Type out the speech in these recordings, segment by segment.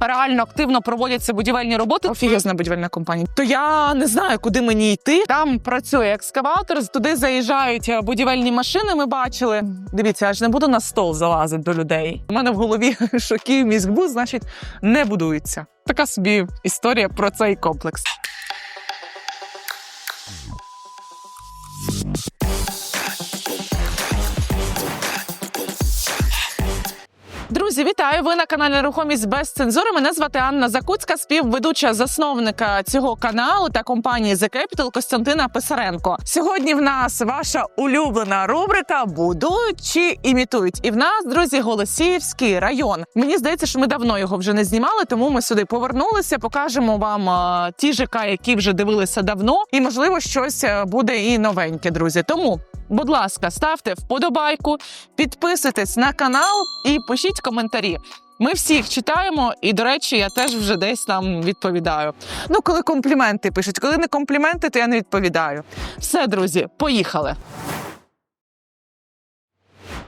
реально активно проводяться будівельні роботи. Офігезна будівельна компанія. То я не знаю, куди мені йти. Там працює екскаватор, туди заїжджають е, будівельні машини. Ми бачили. Дивіться, аж не буду на стол залазити до людей. У мене в голові шоків міськбуд, значить, не будується. Така собі історія про цей комплекс. Друзі, вітаю! Ви на каналі Нерухомість без цензури. Мене звати Анна Закуцька, співведуча засновника цього каналу та компанії The Capital Костянтина Писаренко. Сьогодні в нас ваша улюблена рубрика Будують чи імітують. І в нас, друзі, Голосіївський район. Мені здається, що ми давно його вже не знімали, тому ми сюди повернулися. Покажемо вам а, ті ЖК, які вже дивилися давно, і можливо щось е, буде і новеньке, друзі. Тому. Будь ласка, ставте вподобайку, підписуйтесь на канал і пишіть коментарі. Ми всіх читаємо, і до речі, я теж вже десь там відповідаю. Ну, коли компліменти пишуть, коли не компліменти, то я не відповідаю. Все, друзі, поїхали.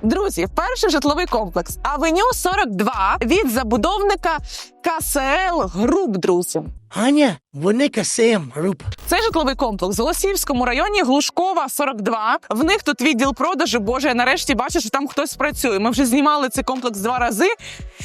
Друзі, перший житловий комплекс Авеню 42 від забудовника КСЛ Груп, друзі. Аня, вони КСМ груп. Це житловий комплекс в Голосіївському районі Глушкова 42. В них тут відділ продажу. Боже, я нарешті бачу, що там хтось працює. Ми вже знімали цей комплекс два рази.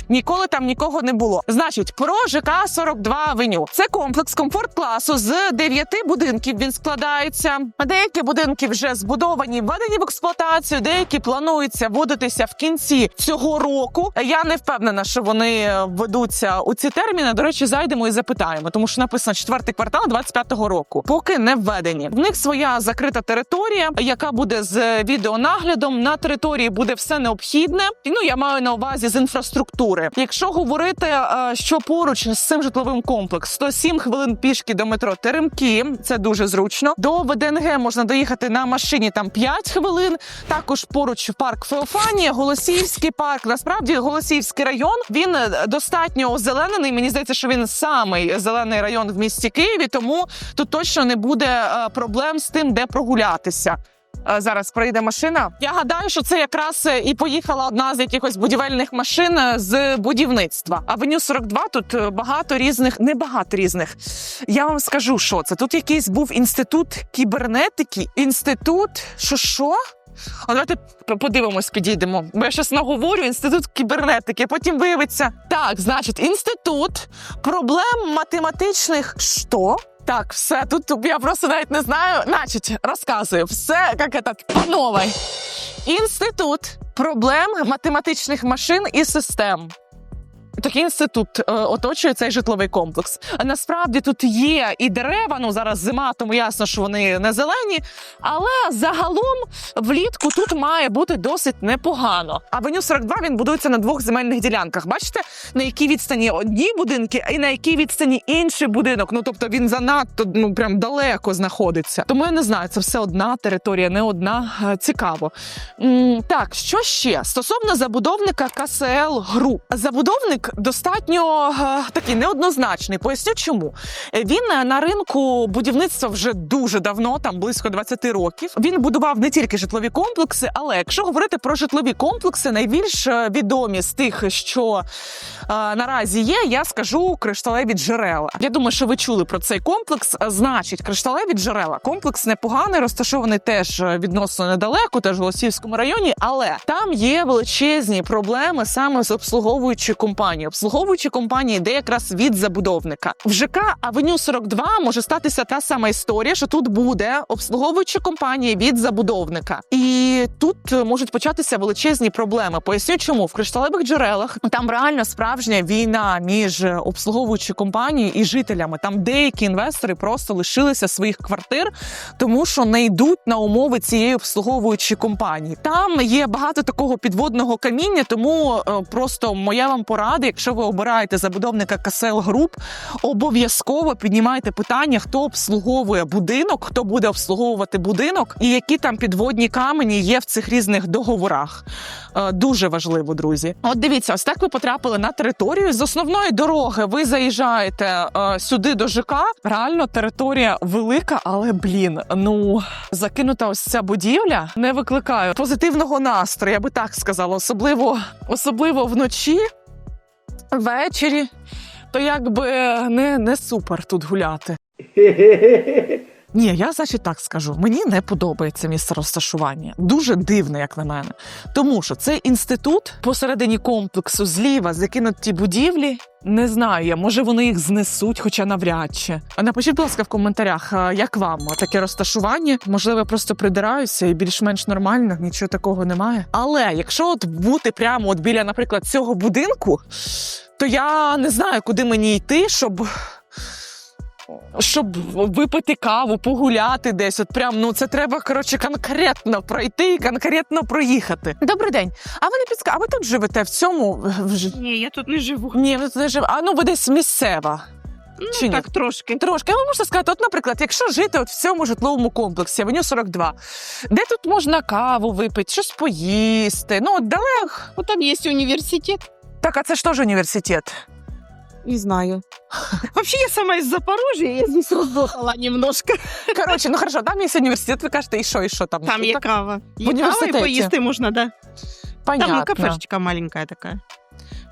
Ніколи там нікого не було. Значить, про ЖК 42 авеню. Це комплекс комфорт класу з дев'яти будинків. Він складається. Деякі будинки вже збудовані, введені в експлуатацію. Деякі плануються вводитися в кінці цього року. Я не впевнена, що вони ведуться у ці терміни. До речі, зайдемо і запитаємо, тому що написано четвертий квартал 25-го року. Поки не введені. В них своя закрита територія, яка буде з відеонаглядом. На території буде все необхідне. Ну я маю на увазі з інфраструктури. Якщо говорити, е, що поруч з цим житловим комплексом 107 хвилин пішки до метро Теремки, це дуже зручно. До ВДНГ можна доїхати на машині там 5 хвилин. Також поруч парк Феофанія, Голосіївський парк. Насправді Голосіївський район він е, достатньо озеленений. Мені здається, що він самий зелений район в місті Києві, тому тут точно не буде е, проблем з тим, де прогулятися. Е, Зараз проїде машина. Я гадаю, що це якраз е, і поїхала одна з якихось будівельних машин з будівництва. Авеню 42 тут багато різних, не багато різних. Я вам скажу, що це. Тут якийсь був інститут кібернетики, інститут, що що? А давайте подивимось, підійдемо. Бо я щось наговорю інститут кібернетики. Потім виявиться. Так, значить, інститут проблем математичних. Що? Так, все, тут я просто навіть не знаю. Значить, розказую. Все, як это, по новій. Інститут проблем математичних машин і систем. Такий інститут е, оточує цей житловий комплекс. А насправді тут є і дерева. Ну зараз зима, тому ясно, що вони не зелені. Але загалом влітку тут має бути досить непогано. Авеню 42 він будується на двох земельних ділянках. Бачите, на якій відстані одні будинки, і на якій відстані інший будинок. Ну тобто він занадто ну прям далеко знаходиться. Тому я не знаю, це все одна територія, не одна. Е, Цікаво. Так, що ще стосовно забудовника КСЛ Груп. Забудовник достатньо е, такий неоднозначний. Поясню, чому Е, він е, на ринку будівництва вже дуже давно, там близько 20 років. Він будував не тільки житлові комплекси, але якщо говорити про житлові комплекси, найбільш відомі з тих, що наразі є, я скажу кришталеві джерела. Я думаю, що ви чули про цей комплекс. Значить, кришталеві джерела. Комплекс непоганий, розташований теж відносно недалеко, теж в Голосіївському районі, але там є величезні проблеми саме з обслуговуючою компанією. Обслуговуючі компанії йде якраз від забудовника. В ЖК Авеню 42 може статися та сама історія, що тут буде обслуговуюча компанія від забудовника, і тут можуть початися величезні проблеми. Поясню, чому в кришталевих джерелах там реально справжня війна між обслуговуючою компанією і жителями. Там деякі інвестори просто лишилися своїх квартир, тому що не йдуть на умови цієї обслуговуючої компанії. Там є багато такого підводного каміння, тому е, просто моя вам порада, якщо ви обираєте забудовника КСЛ Груп, обов'язково піднімайте питання, хто обслуговує будинок, хто буде обслуговувати будинок, і які там підводні камені є в цих різних договорах. Е, Дуже важливо, друзі. От дивіться, ось так ви потрапили на територію. З основної дороги ви заїжджаєте е, сюди до ЖК. Реально територія велика, але блін, ну закинута ось ця будівля не викликає позитивного настрою. Я би так сказала, особливо, особливо вночі, ввечері. то якби не, не супер тут гуляти. Ні, я значить так скажу. Мені не подобається місце розташування. Дуже дивне, як на мене. Тому що цей інститут посередині комплексу зліва закинуті будівлі. Не знаю я, може вони їх знесуть, хоча навряд чи. Напишіть, будь ласка, в коментарях, як вам таке розташування. Можливо, я просто придираюся і більш-менш нормально, нічого такого немає. Але якщо от бути прямо от біля, наприклад, цього будинку, то я не знаю, куди мені йти, щоб щоб випити каву, погуляти десь. От прям ну це треба коротше конкретно пройти і конкретно проїхати. Добрий день. А ви не підска... А ви тут живете в цьому? Ні, я тут не живу. Ні, ви тут не живете. А ну ви десь місцева. Ну, Чи ні? так трошки. Трошки, а ви можете сказати, от, наприклад, якщо жити от в цьому житловому комплексі, Авеню 42, де тут можна каву випити, щось поїсти? Ну, от далеко. Вот там есть университет. Так, а це ж теж університет. Не знаю. Вообще, я сама из Запорожья, я здесь раздохала немножко. Коротше, ну хорошо, там є університет, ви кажете, і що, і що там? Там є кава. Є кава університеті? і поїсти можна, да. понятно. Там ну, кафешечка маленькая такая.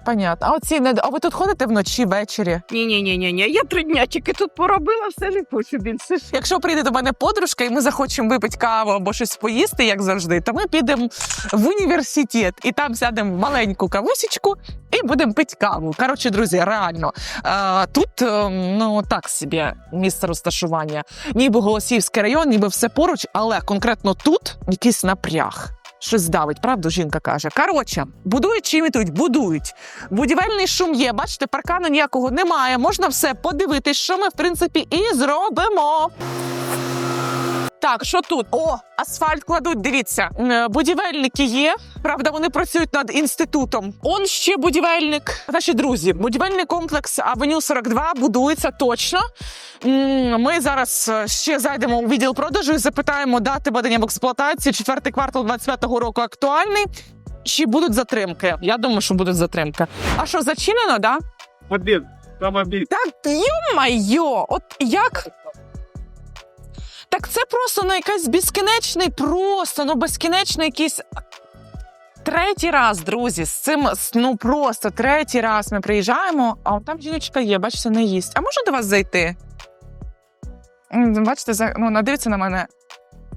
Понятно. А оці не а ви тут ходите вночі, ввечері? Ні-ні-ні, я три дня тільки тут поробила, все не хочу більше. Якщо прийде до мене подружка, і ми захочемо випити каву або щось поїсти, як завжди, то ми підемо в університет і там сядемо в маленьку кавусічку і будемо пити каву. Коротше, друзі, реально е, тут е, ну так собі місце розташування. Ніби Голосіївський район, ніби все поруч, але конкретно тут якийсь напряг. Щось давить, правду жінка каже. Коротше, будують чи імітують, будують. Будівельний шум є. Бачите, паркану ніякого немає. Можна все подивитись, що ми в принципі і зробимо. Так, що тут? О, асфальт кладуть. Дивіться, Е, будівельники є. Правда, вони працюють над інститутом. Он ще будівельник. Наші друзі, будівельний комплекс Авеню 42 будується точно. Ми зараз е, ще зайдемо у відділ продажу і запитаємо дати введення в експлуатацію. Четвертий квартал 25-го року актуальний. Чи будуть затримки? Я думаю, що будуть затримки. А що зачинено, да? Обід, там обід. Так, йо-майо, от як? Так це просто ну якась безкінечний, просто ну безкінечний якийсь. Третій раз, друзі, з цим ну просто третій раз ми приїжджаємо, а там жіночка є, бачите, не їсть. А можна до вас зайти? Бачите, ну, вона дивиться на мене.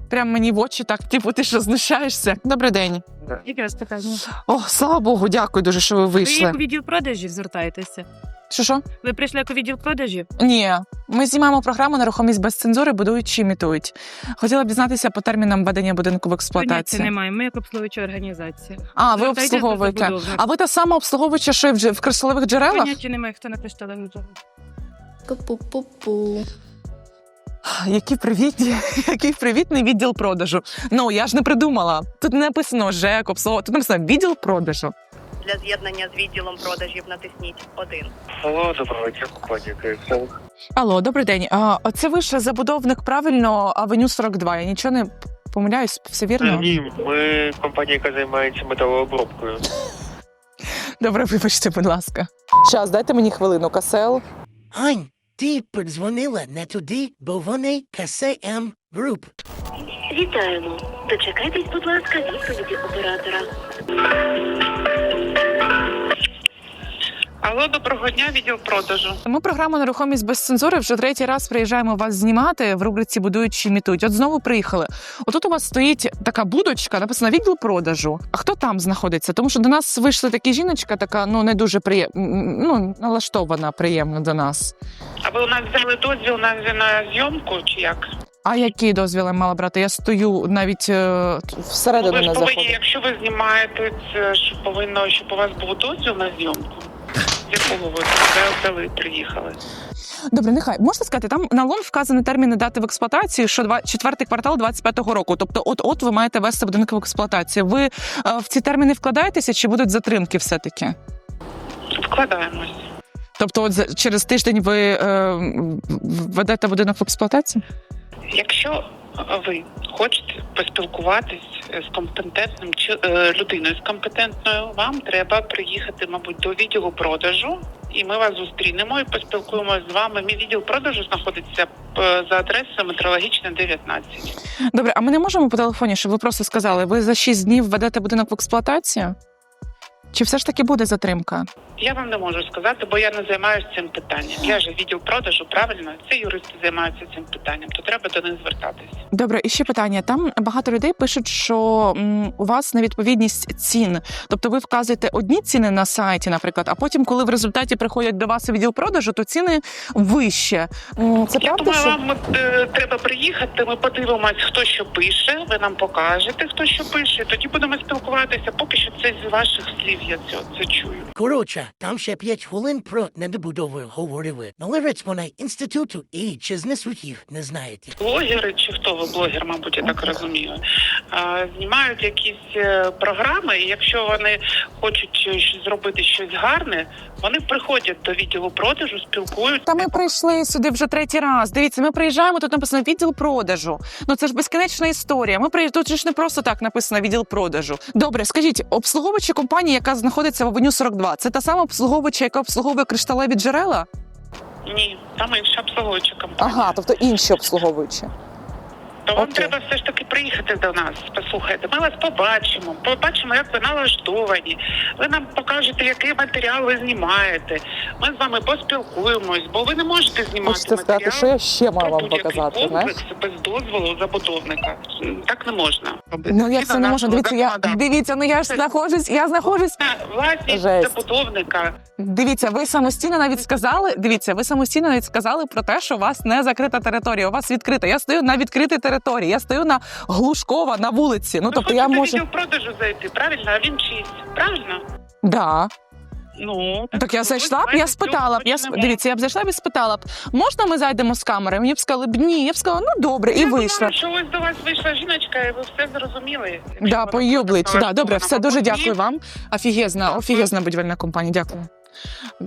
Прям мені в очі так, типу, ти що знущаєшся? Добрий день. Якраз питання. О, слава Богу, дякую дуже, що ви Ви вийшли. як у відділ продажів звертаєтеся? Що що? Ви прийшли як у відділ продажів? Ні, ми знімаємо програму нерухомість без цензури, будують чи імітують. Хотіла б дізнатися по термінам введення будинку в Поняття експлуатацію. немає. Ми як обслуговуюча організація. А, ви Звертайтесь до обслуговуєте. забудовника. А ви та сама обслуговуюча, що й в, дж- в кришталевих джерелах? Поняття немає, хто на кришталевих джерелах. Пу-пу-пу-пу. Який привітний, який привітний відділ продажу. Ну я ж не придумала. Тут не написано ЖЕК, обслуговування, тут написано відділ продажу. Для з'єднання з відділом продажів натисніть 1. Алло, доброго дня, компанія КСЛ. Алло, добрий день. А це ви ж забудовник правильно Авеню 42. Я нічого не помиляюсь, все вірно? Ні, ми компанія, яка займається металообробкою. Добре, вибачте, будь ласка. Щас, дайте мені хвилину, КСЛ. Ань, ти подзвонила не туди, бо вони КСМ Group. Вітаємо. Дочекайтесь, будь ласка, відповіді оператора. Алло, доброго дня, відділ продажу. Ми програму нерухомість без цензури вже третій раз приїжджаємо вас знімати в рубриці Будують чи імітують. От знову приїхали. Отут у вас стоїть така будочка, написано відділ продажу. А хто там знаходиться? Тому що до нас вийшла така жіночка, така ну не дуже приєм... ну, налаштована приємно до нас. А ви у нас взяли дозвіл на, на зйомку чи як? А які дозвіли мала брати? Я стою навіть е, Ну, всередину ви ж повинні, заходжу. якщо ви знімаєте, це ж повинно, щоб у вас був дозвіл на зйомку. Якого ви це приїхали? Добре, нехай можна сказати, там на лон вказані терміни дати в експлуатацію, що два четвертий квартал 25-го року. Тобто, от от ви маєте вести будинок в експлуатацію. Ви е, в ці терміни вкладаєтеся чи будуть затримки все таки? Вкладаємось. Тобто, от через тиждень ви е, в- введете будинок в експлуатацію? Якщо ви хочете поспілкуватись з компетентним е, людиною з компетентною, вам треба приїхати, мабуть, до відділу продажу, і ми вас зустрінемо і поспілкуємося з вами. Мій відділ продажу знаходиться е, за адресою метрологічна 19. Добре, а ми не можемо по телефоні, щоб ви просто сказали, ви за 6 днів введете будинок в експлуатацію? Чи все ж таки буде затримка? Я вам не можу сказати, бо я не займаюся цим питанням. Я ж відділ продажу, правильно? Це юристи займаються цим питанням, то треба до них звертатись. Добре, і ще питання. Там багато людей пишуть, що м, у вас невідповідність цін. Тобто ви вказуєте одні ціни на сайті, наприклад, а потім, коли в результаті приходять до вас у відділ продажу, то ціни вище. М, Це Я правда? думаю, що... вам е, треба приїхати. Ми подивимось, хто що пише. Ви нам покажете, хто що пише. Тоді будемо спілкуватися. Поки що це з ваших слів. Я це, це чую. Коротше, там ще п'ять хвилин про недобудови говорили. Належать вони інституту і чи знесуть їх, не знаєте. Блогери чи хто ви блогер, мабуть, я так розумію. Знімають якісь е, програми, і якщо вони хочуть зробити щось гарне, вони приходять до відділу продажу, спілкуються. Та ми прийшли сюди вже третій раз. Дивіться, ми приїжджаємо, тут написано відділ продажу. Ну це ж безкінечна історія. Ми приїжджаємо, тут ж не просто так написано відділ продажу. Добре, скажіть, обслуговуюча компанія, яка знаходиться в Авеню 42, це та сама обслуговуюча, яка обслуговує кришталеві джерела? Ні, там інша обслуговуюча компанія. Ага, тобто інші обслуговуючі. То вам окей. треба все ж таки приїхати до нас. Послухайте, ми вас побачимо. Побачимо, як ви налаштовані. Ви нам покажете, який матеріал ви знімаєте. Ми з вами поспілкуємось, бо ви не можете знімати Хочете сказати, що я ще маю про вам будь-який показати? знаєш? комплекс без дозволу забудовника. Так не можна. Ну як це не можна? Дивіться, я дивіться, ну я ж знаходжусь, я знаходжусь. Власність Жесть. забудовника. Дивіться, ви самостійно навіть сказали. Дивіться, ви самостійно навіть сказали про те, що у вас не закрита територія, у вас відкрита. Я стою на відкритій території. Я стою на Глушкова на вулиці. Ну тобто я в можу. відділ продажу зайти, правильно? А він чисть, правильно? Да. Ну Так я зайшла б, я спитала б. Я сп- дивіться, я б зайшла б і спитала б, можна ми зайдемо з камери? Мені б сказали б ні. Я б сказала, ну добре, і Я вийшла. що ось до вас вийшла жіночка, і ви все зрозуміли. Да, по її обличчю. Да, добре, все дуже дякую вам. Офігезна, офігезна будівельна компанія. Дякую.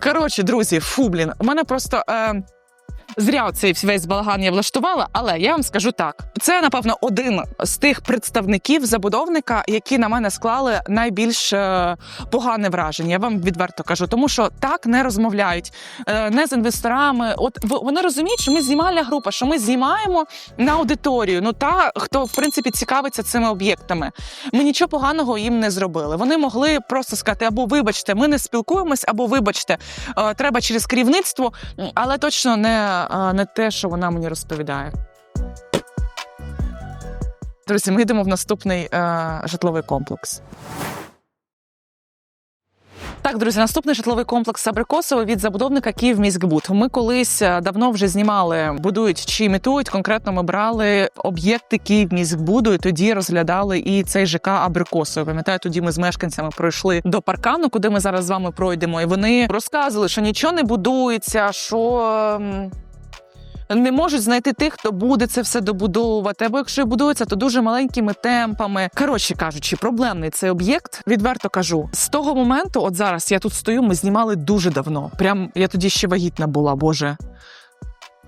Коротше, друзі, фу, блін, у мене просто. Е... Зря цей весь балаган я влаштувала, але я вам скажу так: це напевно один з тих представників забудовника, які на мене склали найбільш е, погане враження. Я вам відверто кажу, тому що так не розмовляють е, не з інвесторами. От вони розуміють, що ми знімальна група, що ми знімаємо на аудиторію. Ну та хто в принципі цікавиться цими об'єктами. Ми нічого поганого їм не зробили. Вони могли просто сказати: або вибачте, ми не спілкуємось, або вибачте, е, треба через керівництво, але точно не, не те, що вона мені розповідає. Друзі, ми йдемо в наступний е, житловий комплекс. Так, друзі, наступний житловий комплекс Абрикосове від забудовника Київміськбуд. Ми колись е, давно вже знімали, будують чи імітують. Конкретно ми брали об'єкти Київміськбуду і тоді розглядали і цей ЖК Абрикосове. Пам'ятаю, тоді ми з мешканцями пройшли до паркану, куди ми зараз з вами пройдемо. І вони розказували, що нічого не будується, що. Не можуть знайти тих, хто буде це все добудовувати. Або якщо будується, то дуже маленькими темпами. Коротше кажучи, проблемний цей об'єкт. Відверто кажу, з того моменту, от зараз я тут стою, ми знімали дуже давно. Прям я тоді ще вагітна була, боже.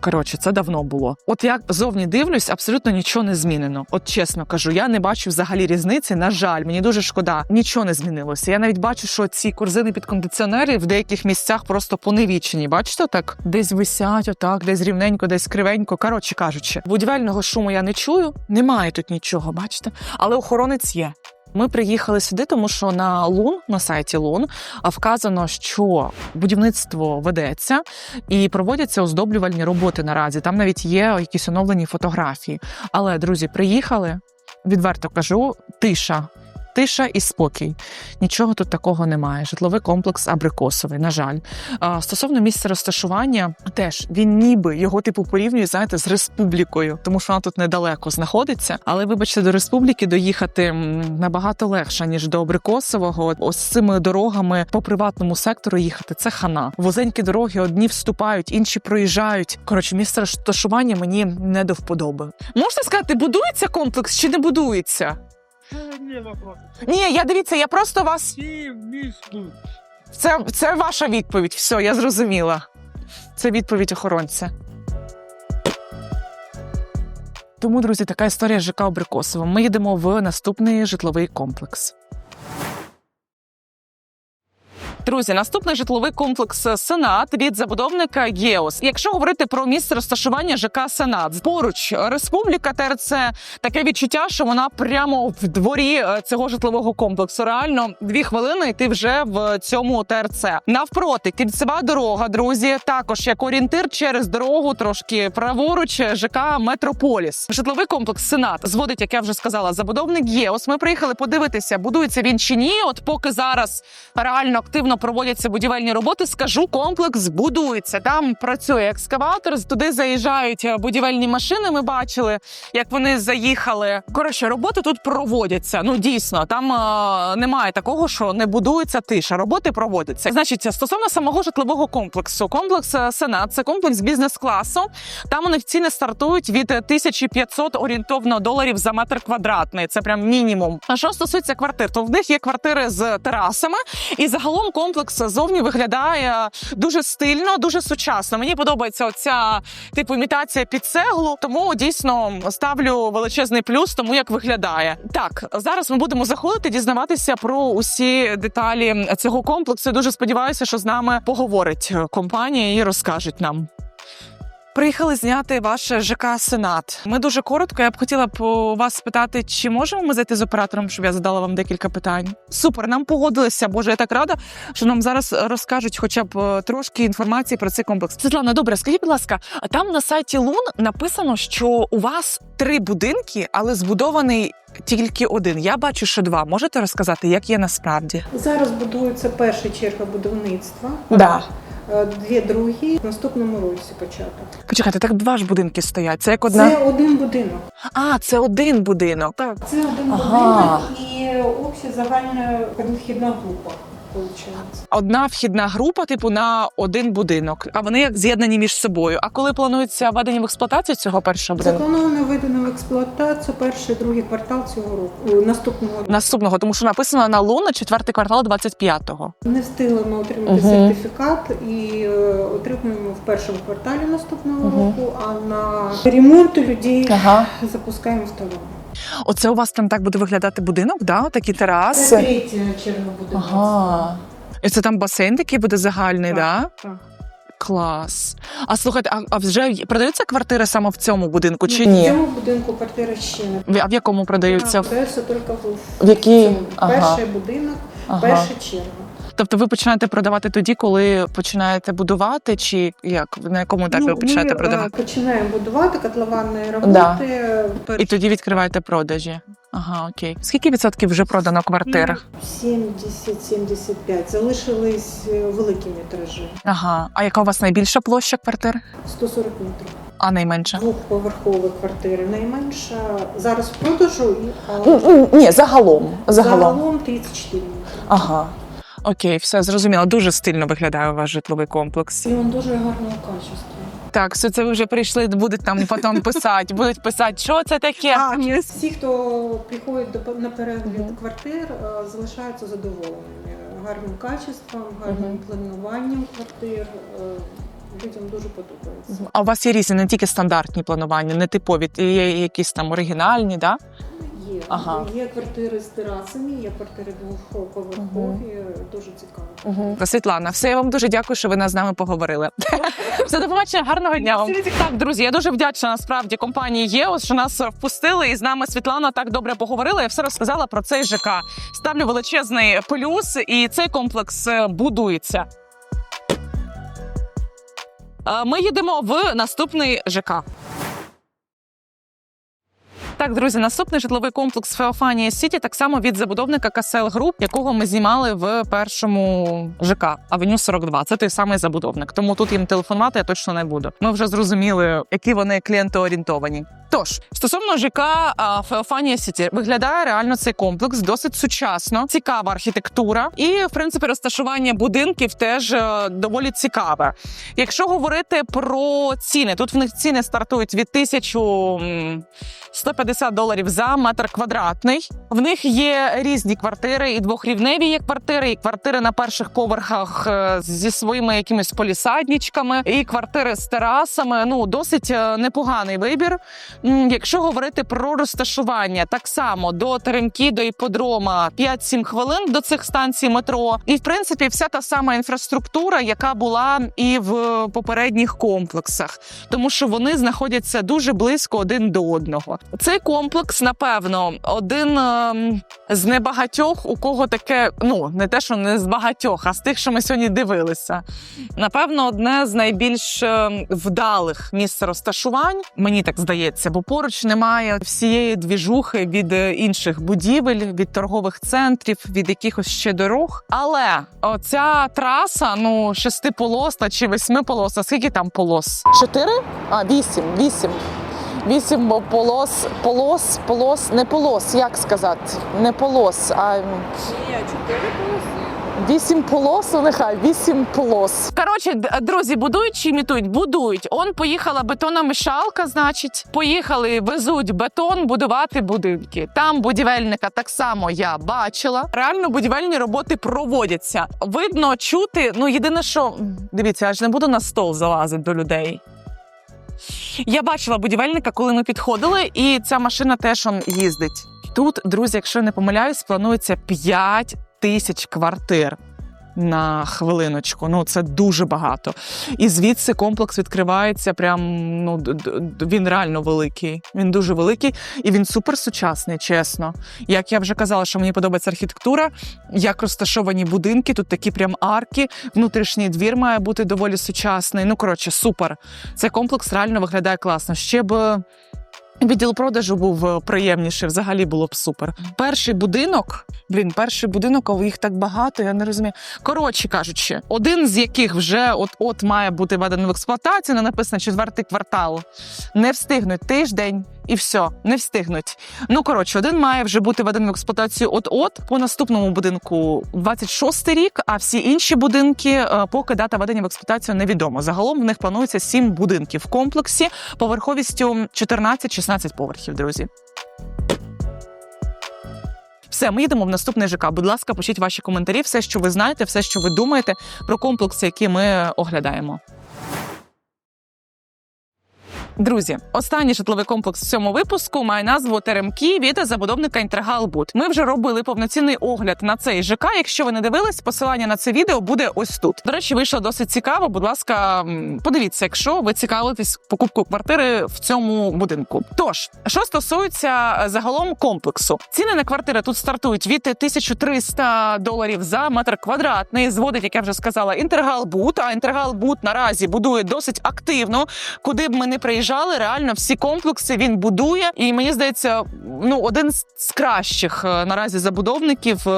Коротше, це давно було. От як зовні дивлюсь, абсолютно нічого не змінено. От чесно кажу, я не бачу взагалі різниці. На жаль, мені дуже шкода. Нічого не змінилося. Я навіть бачу, що ці корзини під кондиціонери в деяких місцях просто поневічені. Бачите, так десь висять, отак, десь рівненько, десь кривенько. Коротше кажучи, будівельного шуму я не чую. Немає тут нічого, бачите, але охоронець є. Ми приїхали сюди, тому що на Лун, на сайті Лун, вказано, що будівництво ведеться і проводяться оздоблювальні роботи наразі. Там навіть є якісь оновлені фотографії. Але друзі, приїхали. Відверто кажу, тиша. Тиша і спокій. Нічого тут такого немає. Житловий комплекс абрикосовий, на жаль. А, стосовно місця розташування, теж він ніби його типу порівнює, знаєте, з республікою, тому що вона тут недалеко знаходиться. Але вибачте, до республіки доїхати набагато легше ніж до абрикосового. Ось цими дорогами по приватному сектору їхати. Це хана. Вузенькі дороги одні вступають, інші проїжджають. Коротше, місце розташування мені не до вподоби. Можете сказати, будується комплекс чи не будується? Ні, я дивіться, я просто вас. Це, це ваша відповідь. Все, я зрозуміла. Це відповідь охоронця. Тому, друзі, така історія з ЖК Абрикосово. Ми їдемо в наступний житловий комплекс. Друзі, наступний житловий комплекс Сенат від забудовника ГЕОС. Якщо говорити про місце розташування ЖК Сенат, поруч Республіка ТРЦ, таке відчуття, що вона прямо в дворі е, цього житлового комплексу. Реально дві хвилини, і ти вже в цьому ТРЦ. Навпроти кільцева дорога, друзі. Також як орієнтир через дорогу, трошки праворуч ЖК Метрополіс. Житловий комплекс Сенат зводить, як я вже сказала, забудовник ГЕОС. Ми приїхали подивитися, будується він чи ні. От поки зараз реально активно проводяться будівельні роботи, скажу, комплекс будується. Там працює екскаватор. Туди заїжджають е, будівельні машини. Ми бачили, як вони заїхали. Коротше, роботи тут проводяться. Ну дійсно, там е, немає такого, що не будується тиша. Роботи проводяться. Значить, стосовно самого житлового комплексу, комплекс е, Сенат це комплекс бізнес-класу. Там них ціни стартують від 1500 орієнтовно доларів за метр квадратний. Це прям мінімум. А що стосується квартир, то в них є квартири з терасами, і загалом комплекс зовні виглядає дуже стильно, дуже сучасно. Мені подобається оця типу імітація під цеглу. Тому дійсно ставлю величезний плюс, тому як виглядає. Так, зараз ми будемо заходити, дізнаватися про усі деталі цього комплексу. Дуже сподіваюся, що з нами поговорить компанія і розкажуть нам. Приїхали зняти ваш ЖК Сенат. Ми дуже коротко. Я б хотіла б у вас спитати, чи можемо ми зайти з оператором, щоб я задала вам декілька питань. Супер, нам погодилися. Боже, я так рада, що нам зараз розкажуть хоча б е, трошки інформації про цей комплекс. Світлана, добре, скажіть, будь ласка, там на сайті Лун написано, що у вас три будинки, але збудований тільки один. Я бачу, що два. Можете розказати, як є насправді? Зараз будується перша черга будівництва. Да. Е, Дві другі в наступному році початок. Почекайте, так два ж будинки стоять. Це як одна. Це один будинок. А, це один будинок. Так, це один Ага. будинок і обща загальна вхідна група. Виходить. одна вхідна група, типу на один будинок, а вони як з'єднані між собою. А коли планується введення в експлуатацію цього першого будинку? Заплановано введено в експлуатацію перший другий квартал цього року наступного року. Наступного, тому що написано на луна четвертий квартал 25-го. Не встигли ми отримати Мгм. сертифікат і е, отримуємо в першому кварталі наступного Мгм. року. А на ремонт людей Ага. запускаємо второму. Оце у вас там так буде виглядати будинок, да? Такі Це тераси. третя черга будівництва. Ага. І це там басейн такий буде загальний, да? так. Клас. А слухайте, а, а вже продаються квартири саме в цьому будинку чи В цьому будинку квартира ще не В- А в якому продаються? Продаються тільки в, В якій? цьому. Ага. перший будинок, Ага. перша черга. Тобто ви починаєте продавати тоді, коли починаєте будувати, чи як на якому етапі ви починаєте ми, е, продавати? починаємо будувати котлованні роботи. Да. І тоді відкриваєте продажі. Ага, окей. Скільки відсотків вже продано квартир? 70-75. Залишились е, великі метражі. Ага. А яка у вас найбільша площа квартир? 140 метрів. А найменша? Двохповерхові квартири. Найменша зараз в продажу, і- але Ні, загалом. загалом 34 метри. Ага. Окей, все зрозуміло. Дуже стильно виглядає ваш житловий комплекс. І він дуже гарного качества. Так, все це ви вже прийшли, будуть там потім писати. Будуть писати, що це таке. А, ні, всі, хто приходить до на перегляд квартир, е, залишаються задоволеними гарним качеством, гарним плануванням квартир. е, Людям дуже подобається. А у вас є різні, не тільки стандартні планування, не типові, є якісь там оригінальні, да? Є, Ага. є квартири з терасами, є квартири двохповерхові, дуже цікаво. Світлана, все я вам дуже дякую, що ви нас з нами поговорили. Все, до побачення, гарного дня вам. Так, друзі, я дуже вдячна насправді компанії ЄОС, що нас впустили, і з нами Світлана так добре поговорила. Я все розказала про цей ЖК. Ставлю величезний плюс, і цей комплекс е, будується. Ми їдемо в наступний ЖК. Так, друзі, наступний житловий комплекс Феофанія Сіті так само від забудовника Касел Груп, якого ми знімали в першому ЖК Авеню 42. Це той самий забудовник. Тому тут їм телефонувати я точно не буду. Ми вже зрозуміли, які вони клієнтоорієнтовані. Тож стосовно ЖК Феофанія Сіті, виглядає реально цей комплекс досить сучасно, цікава архітектура, і в принципі розташування будинків теж е, доволі цікаве. Якщо говорити про ціни, тут в них ціни стартують від 1150 доларів за метр квадратний. В них є різні квартири, і двохрівневі є квартири, і квартири на перших поверхах е, зі своїми якимись полісадничками, і квартири з терасами. Ну досить е, непоганий вибір. Якщо говорити про розташування, так само до Теремки, до іподрома 5-7 хвилин до цих станцій метро. І в принципі, вся та сама інфраструктура, яка була і в попередніх комплексах, тому що вони знаходяться дуже близько один до одного. Цей комплекс, напевно, один ем, з небагатьох, у кого таке, ну не те, що не з багатьох, а з тих, що ми сьогодні дивилися. Напевно, одне з найбільш ем, вдалих місць розташувань, мені так здається, бо поруч немає всієї двіжухи від е, інших будівель, від торгових центрів, від якихось ще дорог. Але оця траса, ну шестиполосна чи восьмиполосна, скільки там полос? Чотири? А, вісім, вісім. Вісім бо полос, полос, полос, не полос, як сказати? Не полос, а Вісім полос, ну, нехай вісім полос. Коротше, друзі, будують чи імітують? Будують. Он поїхала бетономішалка, значить, поїхали, везуть бетон, будувати будинки. Там будівельника так само я бачила. Реально будівельні роботи проводяться. Видно, чути. Ну єдине, що дивіться, я ж не буду на стол залазити до людей. Я бачила будівельника, коли ми підходили, і ця машина теж он їздить. Тут, друзі, якщо я не помиляюсь, планується 5 тисяч квартир. На хвилиночку, ну це дуже багато. І звідси комплекс відкривається. Прям ну він реально великий. Він дуже великий і він суперсучасний, чесно. Як я вже казала, що мені подобається архітектура, як розташовані будинки, тут такі прям арки. Внутрішній двір має бути доволі сучасний. Ну коротше, супер. Цей комплекс реально виглядає класно. Ще б відділ продажу був е, приємніший, взагалі було б супер. Перший будинок, блін, перший будинок, а їх так багато, я не розумію. Коротше кажучи, один з яких вже от-от має бути введений в експлуатацію, не написано четвертий квартал. Не встигнуть тиждень. І все, не встигнуть. Ну коротше, один має вже бути введений в експлуатацію от-от по наступному будинку 26-й рік, а всі інші будинки, е, поки дата введення в експлуатацію невідома. Загалом в них планується 7 будинків в комплексі поверховістю 14-16 поверхів, друзі. Все, ми їдемо в наступний ЖК. Будь ласка, пишіть ваші коментарі, все, що ви знаєте, все, що ви думаєте про комплекси, які ми оглядаємо. Друзі, останній житловий комплекс в цьому випуску має назву Теремки від забудовника Інтергалбуд. Ми вже робили повноцінний огляд на цей ЖК. Якщо ви не дивились, посилання на це відео буде ось тут. До речі, вийшло досить цікаво. Будь ласка, подивіться, якщо ви цікавитесь покупкою квартири в цьому будинку. Тож, що стосується е, загалом комплексу, ціни на квартири тут стартують від 1300 доларів за метр квадратний. Зводить, як я вже сказала, Інтергалбуд. А Інтергалбуд наразі будує досить активно. Куди б ми не приїжджали, реально всі комплекси він будує. І мені здається, ну один з кращих е, наразі забудовників.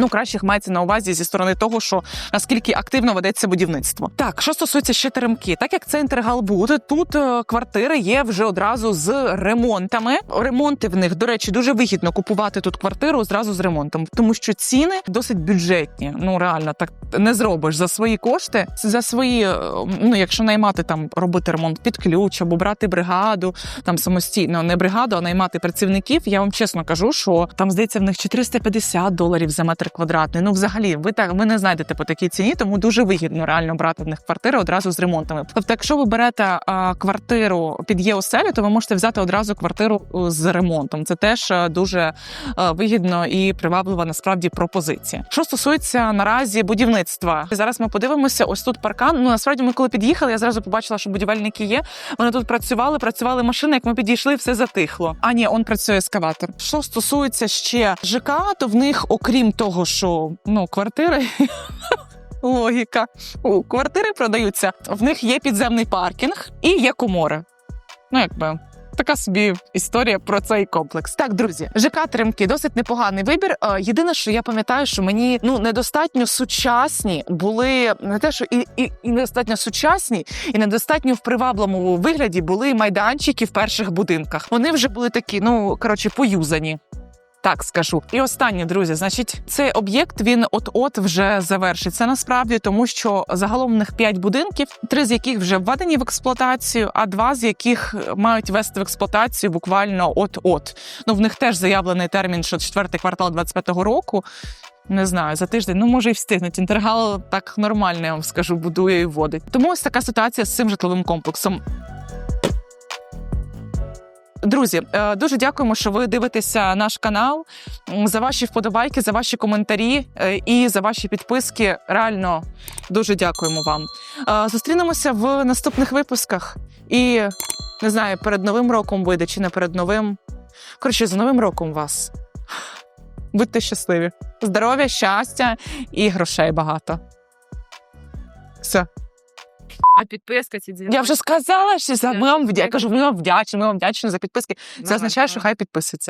Ну, кращих мається на увазі зі сторони того, що наскільки активно ведеться будівництво. Так, що стосується ще теремки, так як це інтергалбуд, тут е, квартири є вже одразу з ремонтами. Ремонти в них, до речі, дуже вигідно купувати тут квартиру зразу з ремонтом, тому що ціни досить бюджетні. Ну реально так не зробиш за свої кошти, за свої, е, ну якщо наймати там робити ремонт під ключ або брати бригаду там самостійно, не бригаду, а наймати працівників. Я вам чесно кажу, що там здається в них 450 доларів за метр квадратний. Ну, взагалі, ви так ви не знайдете по такій ціні, тому дуже вигідно реально брати в них квартири одразу з ремонтами. Тобто, якщо ви берете квартиру під ЄОСЕЛі, то ви можете взяти одразу квартиру е, з ремонтом. Це теж е, дуже е, вигідно і приваблива насправді пропозиція. Що стосується наразі будівництва, зараз ми подивимося. Ось тут паркан. Ну насправді, ми коли під'їхали, я зразу побачила, що будівельники є. Вони тут працювали, працювали машини. Як ми підійшли, все затихло. А ні, он працює ескаватор. Що стосується ще ЖК, то в них, окрім того, що ну квартири. Логіка. У квартири продаються. В них є підземний паркінг і є комори. Ну, якби. Така собі історія про цей комплекс. Так, друзі, ЖК Теремки досить непоганий вибір. Е, Єдине, що я пам'ятаю, що мені ну недостатньо сучасні були не те, що і, і, і недостатньо сучасні, і недостатньо в привабливому вигляді були майданчики в перших будинках. Вони вже були такі, ну коротше, поюзані. Так скажу. І останнє, друзі, значить, цей об'єкт він от-от вже завершиться насправді, тому що загалом в них п'ять будинків, три з яких вже введені в експлуатацію, а два з яких мають вести в експлуатацію буквально от-от. Ну в них теж заявлений термін, що четвертий квартал 25-го року. Не знаю, за тиждень, ну може і встигнуть. Інтергал так нормально, я вам скажу, будує і вводить. Тому ось така ситуація з цим житловим комплексом. Друзі, е, дуже дякуємо, що ви дивитеся наш канал. За ваші вподобайки, за ваші коментарі е, і за ваші підписки. Реально дуже дякуємо вам. Е, Зустрінемося в наступних випусках. І не знаю, перед новим роком вийде чи не перед новим. Коротше, з новим роком вас. Будьте щасливі. Здоров'я, щастя і грошей багато. Все. А підписка ці дзвінки? Я вже сказала, що за ми вам вдя... я кажу, ми вам вдячні, ми вам вдячні за підписки. Це Давай, означає, що хай підписується.